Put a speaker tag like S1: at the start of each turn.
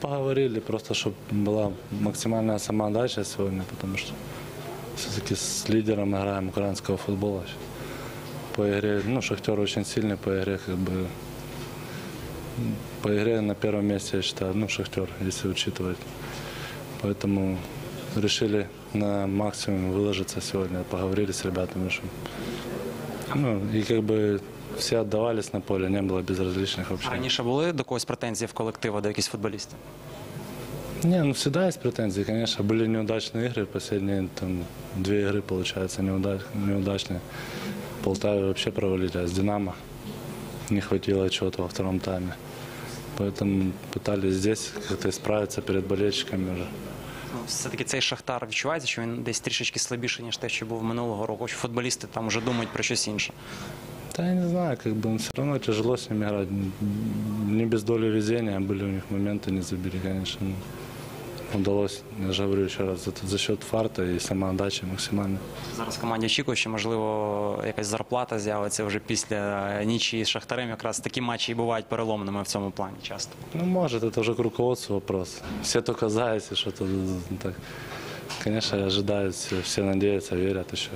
S1: поговорили, просто чтобы была максимальная самоотдача сегодня, потому что все-таки с лидером играем украинского футбола. По игре, ну, Шахтер очень сильный по игре, как бы, по игре на первом месте, я считаю, ну, Шахтер, если учитывать. Поэтому решили на максимум выложиться сегодня, поговорили с ребятами, что, ну, и как бы все отдавались на поле, не было безразличных вообще.
S2: Раніше були до когось претензії в колективу, до якихось футболістів?
S1: Не, ну всегда есть претензии, конечно. Были неудачные игры, последние там две игры, получается, неудач, неудачные. В Полтаве вообще провалили, а с Динамо не хватило чего-то во втором тайме. Поэтому пытались здесь как-то исправиться перед болельщиками уже.
S2: Ну, все-таки цей Шахтар відчувається, що він десь трішечки слабіший, ніж те, що був минулого року. Що футболісти там вже думають про щось інше.
S1: Да я не знаю, как бы все равно тяжело с ними играть. Не без доли везения, были у них моменты, не забили, конечно. но Удалось, я же говорю еще раз, за, за счет фарта и самоотдачи максимально.
S2: Зараз команді очікує, що можливо якась зарплата з'явиться вже після нічі з Шахтарем. Якраз такі матчі і бувають переломними в цьому плані часто.
S1: Ну, может, это уже к руководству вопрос. Все только за, если что-то так. Конечно, ожидают, все, все надеются, верят еще.